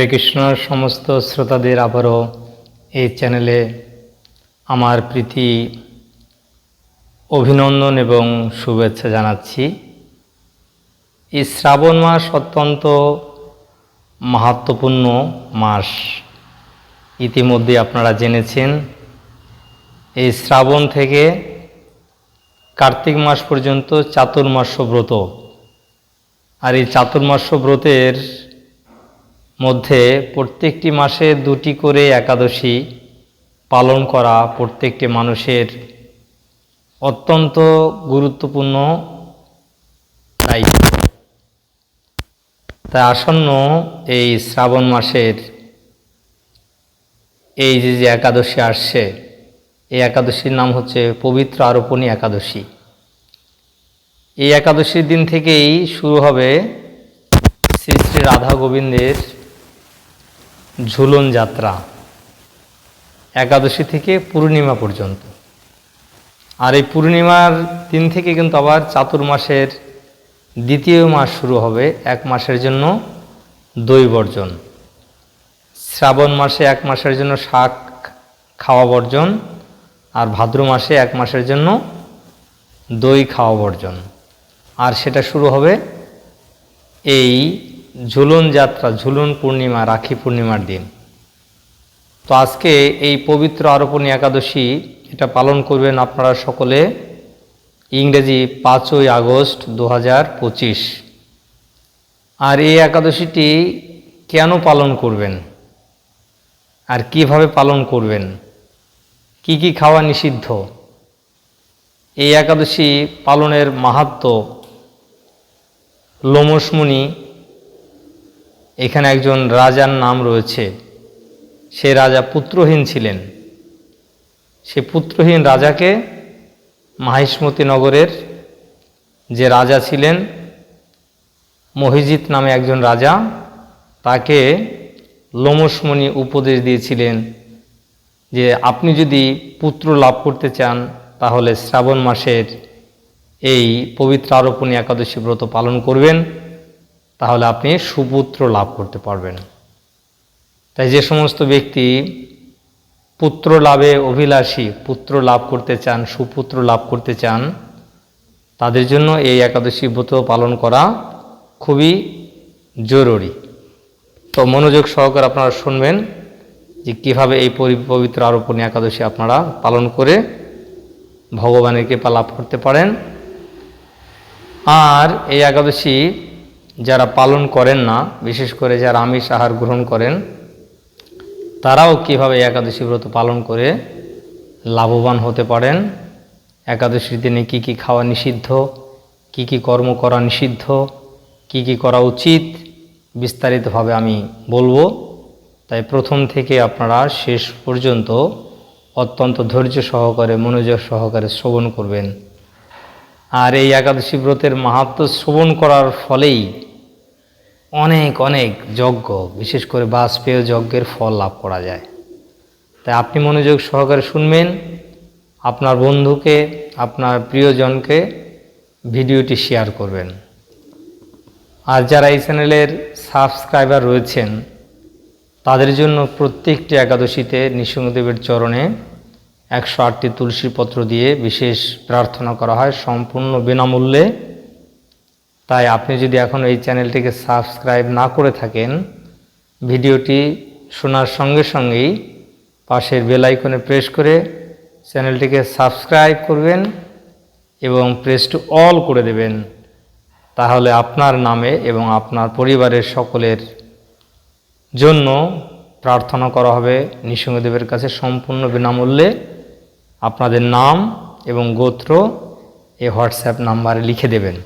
হরে কৃষ্ণ, সমস্ত শ্রোতাদের আবারও এই চ্যানেলে আমার প্রীতি, অভিনন্দন এবং শুভেচ্ছা জানাচ্ছি। এই শ্রাবণ মাস অত্যন্ত মাহাত্মপূর্ণ মাস। ইতিমধ্যে আপনারা জেনেছেন, এই শ্রাবণ থেকে কার্তিক মাস পর্যন্ত চাতুর্মাস্য ব্রত। আর এই চাতুর্মাস্য ব্রতের মধ্যে প্রত্যেকটি মাসে দুটি করে একাদশী পালন করা প্রত্যেকটি মানুষের অত্যন্ত গুরুত্বপূর্ণ দায়িত্ব। তাই আসন্ন এই শ্রাবণ মাসের এই যে যে একাদশী আসছে, এই একাদশীর নাম হচ্ছে পবিত্র আরোপণী একাদশী। এই একাদশীর দিন থেকেই শুরু হবে শ্রী শ্রী রাধা গোবিন্দের ঝুলন যাত্রা, একাদশী থেকে পূর্ণিমা পর্যন্ত। আর এই পূর্ণিমার দিন থেকে কিন্তু আবার চাতুর্মাসের দ্বিতীয় মাস শুরু হবে, এক মাসের জন্য দই বর্জন। শ্রাবণ মাসে এক মাসের জন্য শাক খাওয়া বর্জন, আর ভাদ্র মাসে এক মাসের জন্য দই খাওয়া বর্জন। আর সেটা শুরু হবে এই ঝুলন যাত্রা, ঝুলন পূর্ণিমা, রাখি পূর্ণিমার দিন। তো আজকে এই পবিত্র আরোপণী একাদশী এটা পালন করবেন আপনারা সকলে ইংরেজি পাঁচই আগস্ট দু আর এই একাদশীটি কেন পালন করবেন? আর কীভাবে পালন করবেন? কি কি খাওয়া নিষিদ্ধ? এই একাদশী পালনের মাহাত্ম লোমসমুনি এখানে একজন রাজার নাম রয়েছে। সে রাজা পুত্রহীন ছিলেন। সে পুত্রহীন রাজাকে মাহিষ্মতি নগরের যে রাজা ছিলেন, মহিজিৎ নামে একজন রাজা, তাকে লোমসমণি উপদেশ দিয়েছিলেন যে, আপনি যদি পুত্র লাভ করতে চান, তাহলে শ্রাবণ মাসের এই পবিত্র আরোপণী একাদশী ব্রত পালন করবেন। তাহলে আপনি সুপুত্র লাভ করতে পারবেন। তাই যে সমস্ত ব্যক্তি পুত্র লাভে অভিলাষী, পুত্র লাভ করতে চান, সুপুত্র লাভ করতে চান, তাদের জন্য এই একাদশী ব্রত পালন করা খুবই জরুরি। তো মনোযোগ সহকারে আপনারা শুনবেন যে কীভাবে এই পবিত্র আরোপণী একাদশী আপনারা পালন করে ভগবানের কৃপা লাভ করতে পারেন। আর এই একাদশী যারা পালন করেন না, বিশেষ করে যারা আমিষ আহার গ্রহণ করেন, তারাও কীভাবে একাদশী ব্রত পালন করে লাভবান হতে পারেন? একাদশীর দিনে কি কি খাওয়া নিষিদ্ধ? কি কি কর্ম করা নিষিদ্ধ? কি কি করা উচিত? বিস্তারিতভাবে আমি বলব। তাই প্রথম থেকে আপনারা শেষ পর্যন্ত অত্যন্ত ধৈর্য সহকারে, মনোযোগ সহকারে শ্রবণ করবেন। আর এই একাদশী ব্রতের মাহাত্ম শ্রবণ করার ফলেই অনেক অনেক যজ্ঞ, বিশেষ করে বাজপেয় যজ্ঞের ফল লাভ করা যায়। তাই আপনি মনোযোগ সহকারে শুনবেন, আপনার বন্ধুকে, আপনার প্রিয়জনকে ভিডিওটি শেয়ার করবেন। আর যারা এই চ্যানেলের সাবস্ক্রাইবার রয়েছেন, তাদের জন্য প্রত্যেকটি একাদশীতে নৃসিংহদেবের চরণে একশো আটটি তুলসী পত্র দিয়ে বিশেষ প্রার্থনা করা হয়। সম্পূর্ণ বিনামূল্যে তাই আপনি যদি এখন এই চ্যানেলটিকে সাবস্ক্রাইব না করে থাকেন, ভিডিওটি শোনার সঙ্গে সঙ্গেই পাশের বেল আইকনে প্রেস করে চ্যানেলটিকে সাবস্ক্রাইব করবেন এবং প্রেস টু অল করে দেবেন। তাহলে আপনার নামে এবং আপনার পরিবারের সকলের জন্য প্রার্থনা করা হবে নৃসিংহদেবের কাছে সম্পূর্ণ বিনামূল্যে। আপনাদের নাম এবং গোত্র এই হোয়াটসঅ্যাপ নাম্বারে লিখে দেবেন।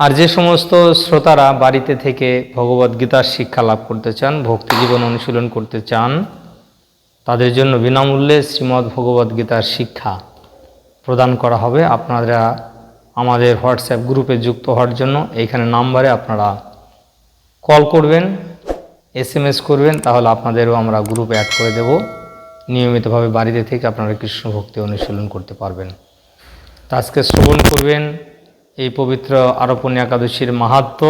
আর যে সমস্ত শ্রোতারা বাড়িতে থেকে ভগবদ্গীতার শিক্ষা লাভ করতে চান, ভক্তি জীবন অনুশীলন করতে চান, তাদের জন্য বিনামূল্যে শ্রীমদ্ ভগবদ্গীতার শিক্ষা প্রদান করা হবে। আপনারা আমাদের হোয়াটসঅ্যাপ গ্রুপে যুক্ত হওয়ার জন্য এইখানে নাম্বারে আপনারা কল করবেন, এসএমএস করবেন, তাহলে আপনাদেরও আমরা গ্রুপে অ্যাড করে দেব। নিয়মিতভাবে বাড়িতে থেকে আপনারা কৃষ্ণ ভক্তি অনুশীলন করতে পারবেন। তা আজকে শ্রবণ করবেন এই পবিত্র আরোপণী একাদশীর মাহাত্ম,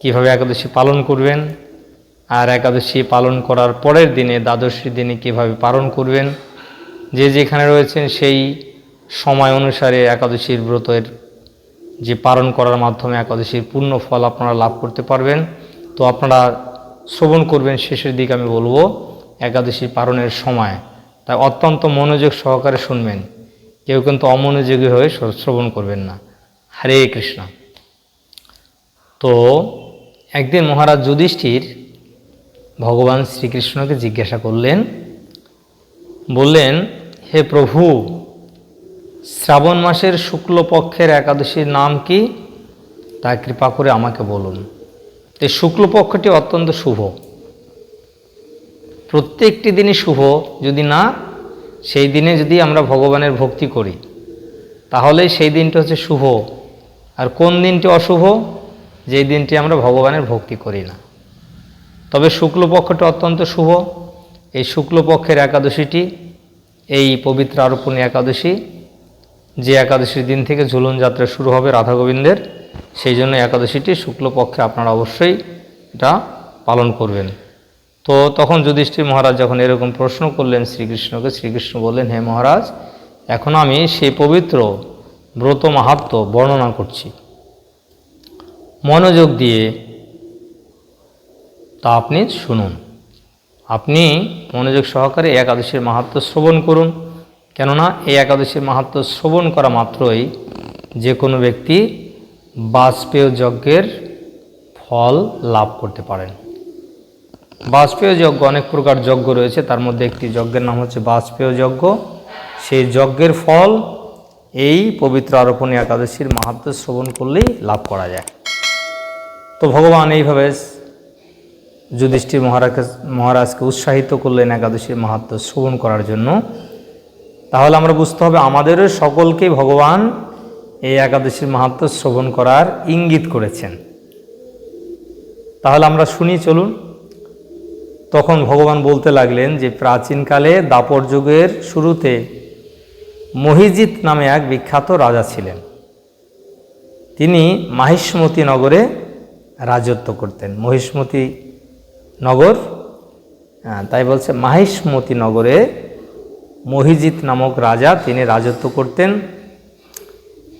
কীভাবে একাদশী পালন করবেন আর একাদশী পালন করার পরের দিনে দ্বাদশী দিনে কীভাবে পালন করবেন, যে যেখানে রয়েছেন সেই সময় অনুসারে একাদশীর ব্রতের যে পালন করার মাধ্যমে একাদশীর পূর্ণ ফল আপনারা লাভ করতে পারবেন। তো আপনারা শ্রবণ করবেন, শেষের দিকে আমি বলব, একাদশী পালনের সময়। তাই অত্যন্ত মনোযোগ সহকারে শুনবেন, কেউ কিন্তু অমনোযোগী হয়ে শ্রবণ করবেন না। হরে কৃষ্ণ। তো একদিন মহারাজ যুধিষ্ঠির ভগবান শ্রীকৃষ্ণকে জিজ্ঞাসা করলেন, বললেন, হে প্রভু, শ্রাবণ মাসের শুক্লপক্ষের একাদশীর নাম কি? তা কৃপা করে আমাকে বলুন। এই শুক্লপক্ষটি অত্যন্ত শুভ। প্রত্যেকটি দিনই শুভ, যদি না, সেই দিনে যদি আমরা ভগবানের ভক্তি করি, তাহলে সেই দিনটা হচ্ছে শুভ। আর কোন দিনটি অশুভ? যেই দিনটি আমরা ভগবানের ভক্তি করি না। তবে শুক্লপক্ষটি অত্যন্ত শুভ। এই শুক্লপক্ষের একাদশীটি, এই পবিত্র আরোপণী একাদশী, যে একাদশীর দিন থেকে ঝুলন যাত্রা শুরু হবে রাধা গোবিন্দের, সেই জন্য একাদশীটি শুক্লপক্ষে আপনারা অবশ্যই এটা পালন করবেন। তো তখন যুধিষ্ঠির মহারাজ যখন এরকম প্রশ্ন করলেন শ্রীকৃষ্ণকে, শ্রীকৃষ্ণ বললেন, হে মহারাজ, এখন আমি সেই পবিত্র ব্রত মাহাত্ম বর্ণনা করছি। মনোযোগ দিয়ে তা আপনি শুনুন। আপনি মনোযোগ সহকারে একাদশীর মাহাত্ম শ্রবণ করুন। কেননা এই একাদশীর মাহাত্ম শ্রবণ করা মাত্রই যে কোনো ব্যক্তি বাজপেয় যজ্ঞের ফল লাভ করতে পারেন। বাজপেয় যজ্ঞ, অনেক প্রকার যজ্ঞ রয়েছে। তার মধ্যে একটি যজ্ঞের নাম হচ্ছে বাজপেয় যজ্ঞ। সেই যজ্ঞের ফল এই পবিত্র আরোপণী একাদশীর মাহাত্ম শ্রবণ করলেই লাভ করা যায়। তো ভগবান এইভাবে যুধিষ্ঠির মহারাজকে মহারাজকে উৎসাহিত করলেন একাদশীর মাহাত্ম শ্রবণ করার জন্য। তাহলে আমরা বুঝতে হবে আমাদেরও সকলকেই ভগবান এই একাদশীর মাহাত্ম শ্রবণ করার ইঙ্গিত করেছেন। তাহলে আমরা শুনি, চলুন। তখন ভগবান বলতে লাগলেন যে প্রাচীনকালে দাপর যুগের শুরুতে মহিজিৎ নামে এক বিখ্যাত রাজা ছিলেন। তিনি মাহিষ্মতি নগরে রাজত্ব করতেন। মহিষ্মতি নগর তাই বলছে মাহিষ্মতি নগরে মহিজিৎ নামক রাজা তিনি রাজত্ব করতেন।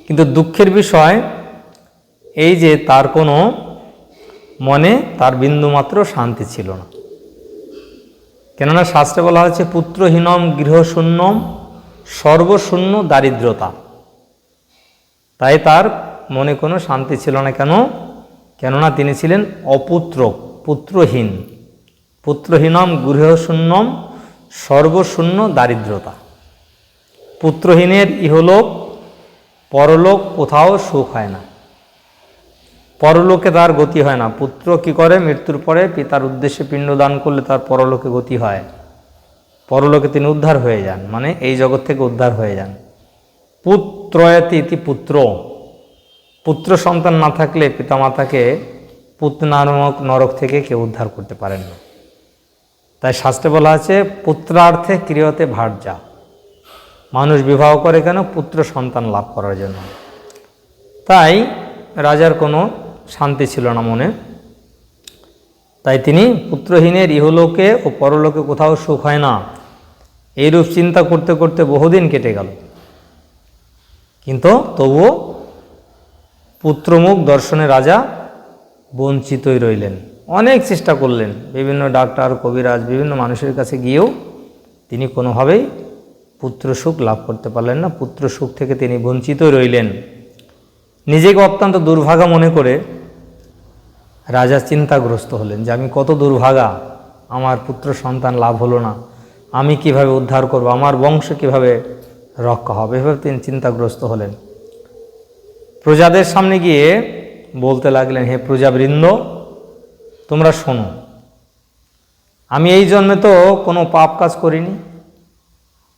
কিন্তু দুঃখের বিষয়, এই যে তার কোনো মনে তার বিন্দুমাত্র শান্তি ছিল না। কেননা শাস্ত্রে বলা হয়েছে, পুত্রহীনম গৃহশূন্যম সর্বশূন্য দারিদ্রতা। তাই তার মনে কোনো শান্তি ছিল না কেন? কেননা তিনি ছিলেন অপুত্র, পুত্রহীন। পুত্রহীনম গৃহশূন্যম সর্বশূন্য দারিদ্রতা। পুত্রহীনের ইহলোক, পরলোক কোথাও সুখ হয় না। পরলোকে তার গতি হয় না। পুত্র কি করে? মৃত্যুর পরে পিতার উদ্দেশ্যে পিণ্ডদান করলে তার পরলোকে গতি হয়। পরলোকে তিনি উদ্ধার হয়ে যান। মানে এই জগৎ থেকে উদ্ধার হয়ে যান। পুত্রয়তি ইতি পুত্র। পুত্র সন্তান না থাকলে পিতামাতাকে পুত্র নামক নরক থেকে কেউ উদ্ধার করতে পারেন না। তাই শাস্ত্রে বলা আছে, পুত্রার্থে ক্রিয়তে ভার্যা। মানুষ বিবাহ করে কেন? পুত্র সন্তান লাভ করার জন্য। তাই রাজার কোনো শান্তি ছিল না মনে। তাই তিনি পুত্রহীনের ইহলোকে ও পরলোকে কোথাও সুখ হয় না। এইরূপ চিন্তা করতে করতে বহুদিন কেটে গেল। কিন্তু তবুও পুত্রমুখ দর্শনে রাজা বঞ্চিতই রইলেন। অনেক চেষ্টা করলেন। বিভিন্ন ডাক্তার, কবিরাজ, বিভিন্ন মানুষের কাছে গিয়েও তিনি কোনোভাবেই পুত্র সুখ লাভ করতে পারলেন না। পুত্র সুখ থেকে তিনি বঞ্চিতই রইলেন। নিজেকে অত্যন্ত দুর্ভাগা মনে করে রাজা চিন্তাগ্রস্ত হলেন যে, আমি কত দুর্ভাগা, আমার পুত্র সন্তান লাভ হলো না। আমি কীভাবে উদ্ধার করব? আমার বংশ কীভাবে রক্ষা হবে? এভাবে তিনি চিন্তাগ্রস্ত হলেন। প্রজাদের সামনে গিয়ে বলতে লাগলেন, হে প্রজাবৃন্দ, তোমরা শোনো, আমি এই জন্মে তো কোনো পাপ কাজ করিনি।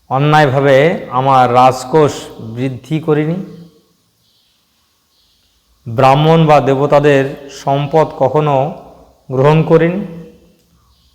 অন্যায়ভাবে আমার রাজকোষ বৃদ্ধি করিনি। ব্রাহ্মণ বা দেবতাদের সম্পদ কখনো গ্রহণ করিনি।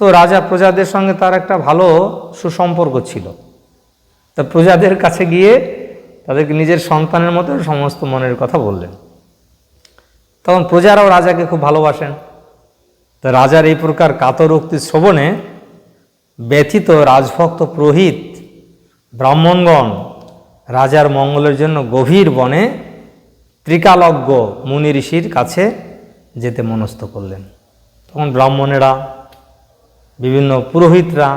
তো রাজা প্রজাদের সঙ্গে তার একটা ভালো সুসম্পর্ক ছিল। তা প্রজাদের কাছে গিয়ে তাদেরকে নিজের সন্তানের মতো সমস্ত মনের কথা বললেন। তখন প্রজারাও রাজাকে খুব ভালোবাসেন। তা রাজার এই প্রকার কাতর উক্তি শ্রবণে ব্যথিত রাজভক্ত পুরোহিত ব্রাহ্মণগণ রাজার মঙ্গলের জন্য গভীর বনে ত্রিকালজ্ঞ মুনি ঋষির কাছে যেতে মনস্থ করলেন। তখন ব্রাহ্মণেরা বিভিন্ন পুরোহিতরা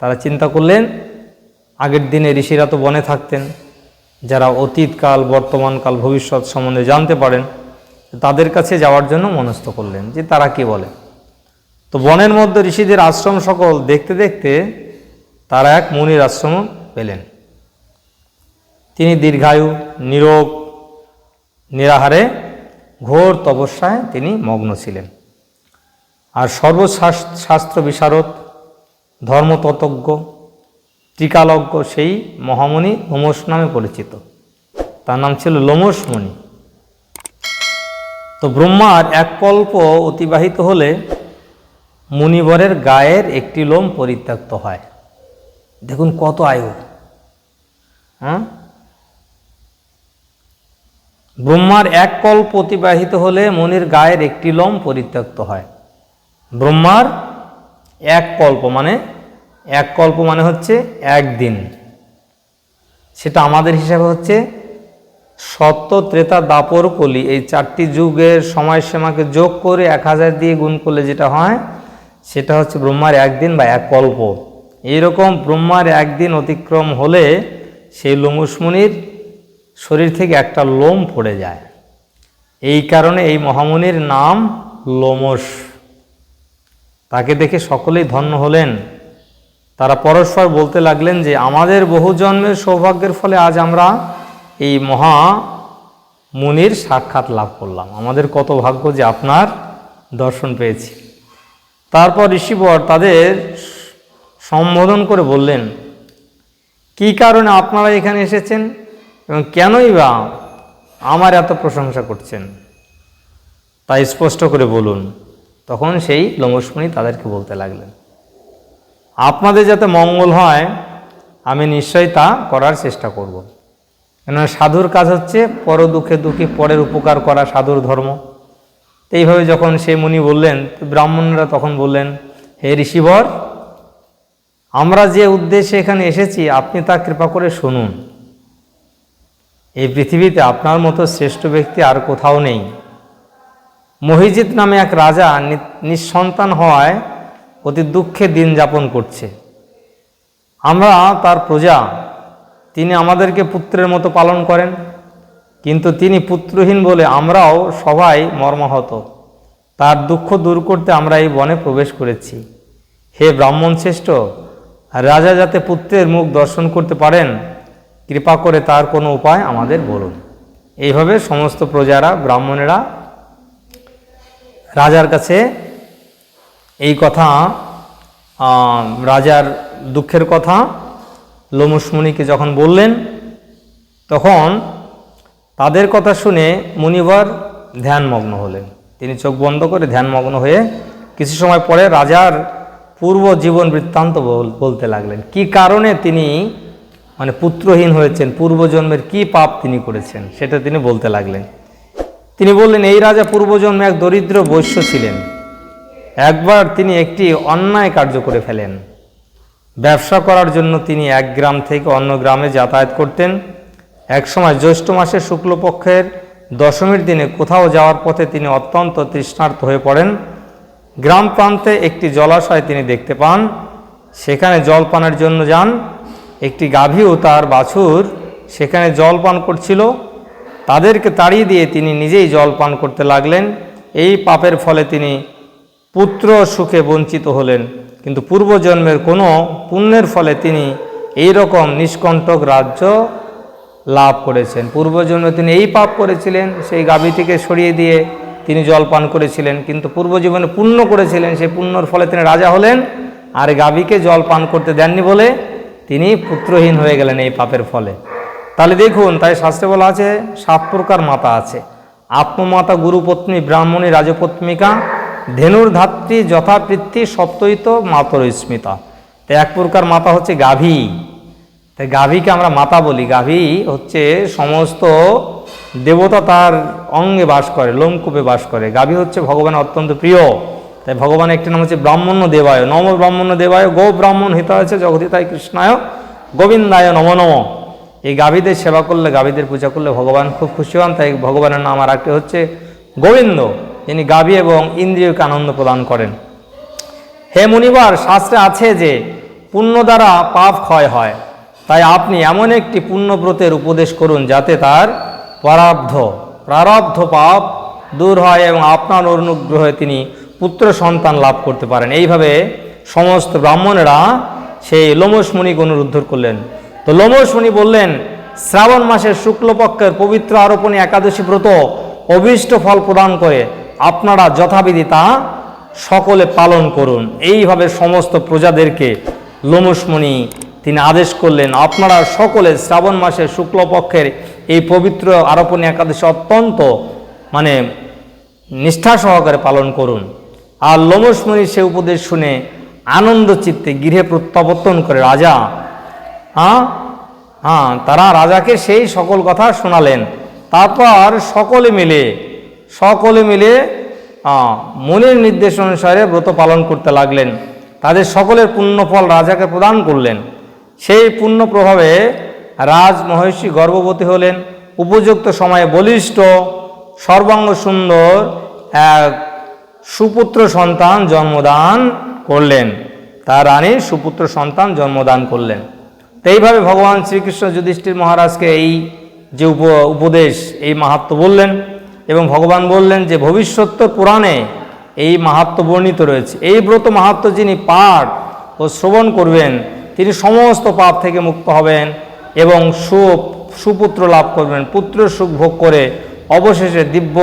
তারা চিন্তা করলেন, আগের দিনে ঋষিরা তো বনে থাকতেন, যারা অতীতকাল বর্তমানকাল ভবিষ্যৎ সম্বন্ধে জানতে পারেন, তাদের কাছে যাওয়ার জন্য মনস্থ করলেন যে তারা কি বলে। তো বনের মধ্যে ঋষিদের আশ্রম সকল দেখতে দেখতে তারা এক মুনির আশ্রম পেলেন। তিনি দীর্ঘায়ু, নিরোগ, নিরাহারে, ঘোর তপস্যায় তিনি মগ্ন ছিলেন। আর সর্বশাস্ত্র বিশারদ, ধর্মতত্ত্বজ্ঞ টিকালজ্ঞ সেই মহামণি লোমস নামে পরিচিত। তার নাম ছিল লোমস মুনি তো ব্রহ্মার এক কল্প অতিবাহিত হলে মুনিবরের গায়ের একটি লোম পরিত্যক্ত হয়। দেখুন কত আয়ু। হ্যাঁ? ব্রহ্মার এক কল্প অতিবাহিত হলে মনির গায়ের একটি লোম পরিত্যক্ত হয়। ব্রহ্মার এক কল্প মানে এক কল্প মানে হচ্ছে একদিন। সেটা আমাদের হিসাবে হচ্ছে সত্য ত্রেতা দাপর কলি। এই চারটি যুগের সময়সীমাকে যোগ করে এক হাজার দিয়ে গুণ করলে যেটা হয়, সেটা হচ্ছে ব্রহ্মার একদিন বা এক কল্প। এইরকম ব্রহ্মার একদিন অতিক্রম হলে সেই লোমুসমুনির শরীর থেকে একটা লোম পড়ে যায়। এই কারণে এই মহামুনির নাম লোমস। তাকে দেখে সকলেই ধন্য হলেন। তারা পরস্পর বলতে লাগলেন যে, আমাদের বহু জন্মের সৌভাগ্যের ফলে আজ আমরা এই মহা মুনির সাক্ষাৎ লাভ করলাম। আমাদের কত ভাগ্য যে আপনার দর্শন পেয়েছি। তারপর ঋষিবর তাদের সম্বোধন করে বললেন, কি কারণে আপনারা এখানে এসেছেন এবং কেনই বা আমার এত প্রশংসা করছেন? তাই স্পষ্ট করে বলুন তখন সেই লোমসমণি তাদেরকে বলতে লাগলেন, আপনাদের যাতে মঙ্গল হয়, আমি নিশ্চয়ই তা করার চেষ্টা করব। কেননা সাধুর কাজ হচ্ছে পর দুঃখে দুঃখী, পরের উপকার করা সাধুর ধর্ম। এইভাবে যখন সে মুনি বললেন ব্রাহ্মণরা তখন বললেন, হে ঋষিবর, আমরা যে উদ্দেশ্যে এখানে এসেছি, আপনি তা কৃপা করে শুনুন। এই পৃথিবীতে আপনার মতো শ্রেষ্ঠ ব্যক্তি আর কোথাও নেই। মহিজিৎ নামে এক রাজা নিঃসন্তান হওয়ায় অতি দুঃখে দিন যাপন করছে। আমরা তার প্রজা, তিনি আমাদেরকে পুত্রের মতো পালন করেন, কিন্তু তিনি পুত্রহীন বলে আমরাও সবাই মর্মাহত। তার দুঃখ দূর করতে আমরা এই বনে প্রবেশ করেছি। হে ব্রাহ্মণ শ্রেষ্ঠ, রাজা যাতে পুত্রের মুখ দর্শন করতে পারেন, কৃপা করে তার কোনো উপায় আমাদের বলুন। এইভাবে সমস্ত প্রজারা, ব্রাহ্মণেরা রাজার কাছে এই কথা রাজার দুঃখের কথা লোমসমুনিকে যখন বললেন, তখন তাদের কথা শুনে মুনিবর ধ্যানমগ্ন হলেন। তিনি চোখ বন্ধ করে ধ্যানমগ্ন হয়ে কিছু সময় পরে রাজার পূর্ব জীবন বৃত্তান্ত বল- বলতে লাগলেন। কি কারণে তিনি মানে পুত্রহীন হয়েছেন, পূর্বজন্মের কি পাপ তিনি করেছেন, সেটা তিনি বলতে লাগলেন। তিনি বললেন, এই রাজা পূর্বজন্মে এক দরিদ্র বৈশ্য ছিলেন। একবার তিনি একটি অন্যায় কার্য করে ফেলেন। ব্যবসা করার জন্য তিনি এক গ্রাম থেকে অন্য গ্রামে যাতায়াত করতেন। একসময় জ্যৈষ্ঠ মাসের শুক্লপক্ষের দশমীর দিনে কোথাও যাওয়ার পথে তিনি অত্যন্ত তৃষ্ণার্ত হয়ে পড়েন। গ্রাম প্রান্তে একটি জলাশয় তিনি দেখতে পান। সেখানে জল পানের জন্য যান। একটি গাভী ও তার বাছুর সেখানে জল পান করছিল। তাদেরকে তাড়িয়ে দিয়ে তিনি নিজেই জল পান করতে লাগলেন। এই পাপের ফলে তিনি পুত্র সুখে বঞ্চিত হলেন। কিন্তু পূর্বজন্মের কোনো পুণ্যের ফলে তিনি এই রকম নিষ্কণ্টক রাজ্য লাভ করেছেন। পূর্বজন্মে তিনি এই পাপ করেছিলেন, সেই গাভীটিকে সরিয়ে দিয়ে তিনি জল পান করেছিলেন। কিন্তু পূর্বজীবনে পুণ্য করেছিলেন, সেই পুণ্যর ফলে তিনি রাজা হলেন আর গাভীকে জল পান করতে দেননি বলে তিনি পুত্রহীন হয়ে গেলেন এই পাপের ফলে। তাহলে দেখুন, তাই শাস্ত্রে বলা আছে, সাত প্রকার মাতা আছে। আত্মমাতা, গুরুপত্নী, ব্রাহ্মণী রাজপত্মিকা ধেনুর ধাত্রী যথাবৃত্তি সপ্তহিত মাতর স্মিতা তাই এক প্রকার মাতা হচ্ছে গাভী। তাই গাভীকে আমরা মাতা বলি। গাভী হচ্ছে সমস্ত দেবতা তার অঙ্গে বাস করে, লোমকূপে বাস করে। গাভী হচ্ছে ভগবানের অত্যন্ত প্রিয়। তাই ভগবানের একটি নাম হচ্ছে ব্রাহ্মণ্য দেবায়। নম ব্রাহ্মণ্য দেবায়। গো ব্রাহ্মণ হিত আছে জগদিতায় কৃষ্ণায়। গোবিন্দায় নম নম। এই গাভীদের সেবা করলে, গাভীদের পূজা করলে ভগবান খুব খুশি হন। তাই ভগবানের নাম আর একটি হচ্ছে গোবিন্দ, যিনি গাভী এবং ইন্দ্রিয়কে আনন্দ প্রদান করেন। হে মুনিবার, শাস্ত্রে আছে যে পুণ্য দ্বারা পাপ ক্ষয় হয়। তাই আপনি এমন একটি পুণ্যব্রতের উপদেশ করুন যাতে তার প্রারব্ধ প্রারব্ধ পাপ দূর হয় এবং আপনার অনুগ্রহে তিনি পুত্র সন্তান লাভ করতে পারেন। এইভাবে সমস্ত ব্রাহ্মণেরা সেই লোমস মুনিকে অনুরোধ করলেন। তো লোমস মুনি বললেন, শ্রাবণ মাসের শুক্লপক্ষের পবিত্র আরোপণী একাদশী ব্রত অভীষ্ট ফল প্রদান করে আপনারা যথাবিধি তা সকলে পালন করুন। এইভাবে সমস্ত প্রজাদেরকে লোমসমণি তিনি আদেশ করলেন, আপনারা সকলে শ্রাবণ মাসের শুক্লপক্ষের এই পবিত্র আরোপণী একাদশী অত্যন্ত মানে নিষ্ঠা সহকারে পালন করুন। আর লোমসমণি সে উপদেশ শুনে আনন্দ চিত্তে গৃহে প্রত্যাবর্তন করে রাজা হ্যাঁ? হ্যাঁ তারা রাজাকে সেই সকল কথা শোনালেন। তারপর সকলে মিলে সকলে মিলে মনের নির্দেশ অনুসারে ব্রত পালন করতে লাগলেন। তাদের সকলের পুণ্যফল রাজাকে প্রদান করলেন। সেই পুণ্য প্রভাবে রাজ মহিষী গর্ভবতী হলেন। উপযুক্ত সময়ে বলিষ্ঠ, সর্বাঙ্গ সুন্দর এক সুপুত্র সন্তান জন্মদান করলেন। তার রানী সুপুত্র সন্তান জন্মদান করলেন। তো এইভাবে ভগবান শ্রীকৃষ্ণ যুধিষ্ঠির মহারাজকে এই যে উপ, উপদেশ, এই মাহাত্ম বললেন এবং ভগবান বললেন যে ভবিষ্যত্তর পুরাণে এই মাহাত্ম বর্ণিত রয়েছে। এই ব্রত মাহাত্ম যিনি পাঠ ও শ্রবণ করবেন, তিনি সমস্ত পাপ থেকে মুক্ত হবেন এবং সু সুপুত্র লাভ করবেন পুত্র সুখ ভোগ করে অবশেষে দিব্য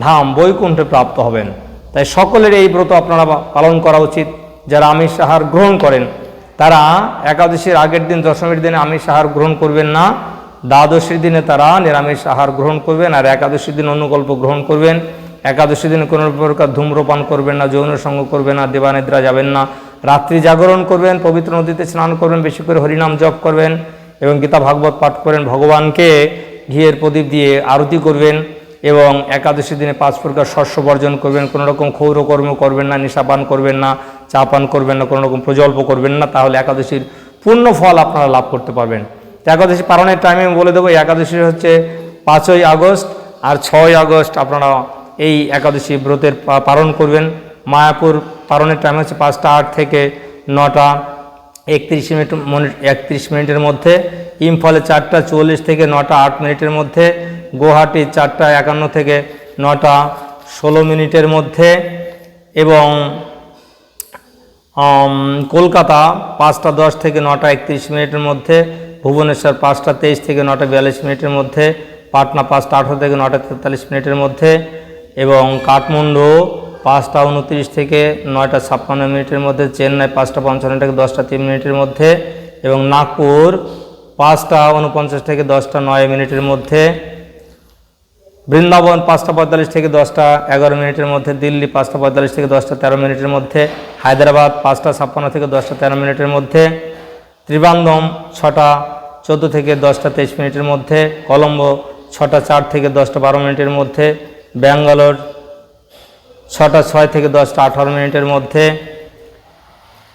ধাম, বৈকুণ্ঠে প্রাপ্ত হবেন। তাই সকলের এই ব্রত আপনারা পালন করা উচিত। যারা আমিষ আহার গ্রহণ করেন তারা একাদশীর আগের দিন, দশমীর দিনে আমিষ আহার গ্রহণ করবেন না। দ্বাদশীর দিনে তারা নিরামিষ আহার গ্রহণ করবেন আর একাদশীর দিন অনুকল্প গ্রহণ করবেন। একাদশী দিনে কোনো প্রকার ধূম্রপান করবেন না, যৌন সঙ্গ করবেন না, দেবানিদ্রা যাবেন না। রাত্রি জাগরণ করবেন, পবিত্র নদীতে স্নান করবেন, বেশি করে হরিনাম জপ করবেন এবং গীতা ভাগবত পাঠ করেন। ভগবানকে ঘিয়ের প্রদীপ দিয়ে আরতি করবেন এবং একাদশী দিনে পাঁচ প্রকার শস্য বর্জন করবেন। কোনো রকম ক্ষৌরকর্ম করবেন না, নেশাপান করবেন না। চা পান করবেন না, কোনো রকম প্রজল্প করবেন না, তাহলে একাদশীর পূর্ণ ফল আপনারা লাভ করতে পারবেন। একাদশী পালনের টাইমে আমি বলে দেবো, একাদশী হচ্ছে পাঁচই আগস্ট আর ছয় আগস্ট আপনারা এই একাদশী ব্রতের পালন করবেন। মায়াপুর পালনের টাইম হচ্ছে পাঁচটা আট থেকে নটা, একত্রিশ মিনিট একত্রিশ মিনিটের মধ্যে, ইম্ফলে চারটা চুয়াল্লিশ থেকে নটা, আট মিনিটের মধ্যে, গুয়াহাটি চারটা একান্ন থেকে নটা, ষোলো মিনিটের মধ্যে এবং কলকাতা পাঁচটা দশ থেকে নটা একত্রিশ মিনিটের মধ্যে, ভুবনেশ্বর পাঁচটা তেইশ থেকে নটা বিয়াল্লিশ মিনিটের মধ্যে, পাটনা পাঁচটা আঠারো থেকে নটা তেতাল্লিশ মিনিটের মধ্যে এবং কাঠমান্ডু পাঁচটা উনত্রিশ থেকে নয়টা ছাপ্পান্ন মিনিটের মধ্যে, চেন্নাই পাঁচটা পঞ্চান্ন থেকে দশটা তিন মিনিটের মধ্যে এবং নাগপুর পাঁচটা উনপঞ্চাশ থেকে দশটা নয় মিনিটের মধ্যে বৃন্দাবন পাঁচটা পঁয়তাল্লিশ থেকে দশটা, এগারো মিনিটের মধ্যে দিল্লি পাঁচটা পঁয়তাল্লিশ থেকে দশটা, তেরো মিনিটের মধ্যে হায়দ্রাবাদ পাঁচটা ছাপ্পান্ন থেকে দশটা, তেরো মিনিটের মধ্যে ত্রিবান্ধম ছটা, চোদ্দ থেকে দশটা, তেইশ মিনিটের মধ্যে কলম্বো ছটা, চার থেকে দশটা, বারো মিনিটের মধ্যে ব্যাঙ্গালোর ছটা, ছয় থেকে দশটা, আঠারো মিনিটের মধ্যে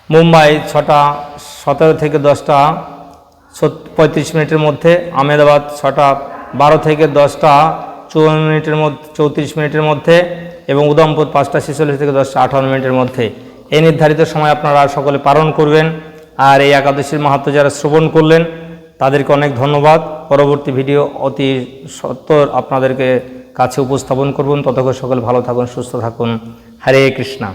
মুম্বাই ছটা, সতেরো থেকে দশটা পঁয়ত্রিশ মিনিটের মধ্যে আহমেদাবাদ ছটা, বারো থেকে দশটা চুয়ান্ন মিনিটের মধ্যে, চৌত্রিশ মিনিটের মধ্যে এবং উদমপুর পাঁচটা ছেচল্লিশ থেকে দশটা আঠান্ন মিনিটের মধ্যে। এই নির্ধারিত সময় আপনারা সকলে পালন করবেন। আর এই একাদশীর মাহাত্ম যারা শ্রবণ করলেন, তাদেরকে অনেক ধন্যবাদ। পরবর্তী ভিডিও অতি সত্তর আপনাদেরকে কাছে উপস্থাপন করবেন ততক্ষণ সকলে ভালো থাকুন, সুস্থ থাকুন। হরে কৃষ্ণা।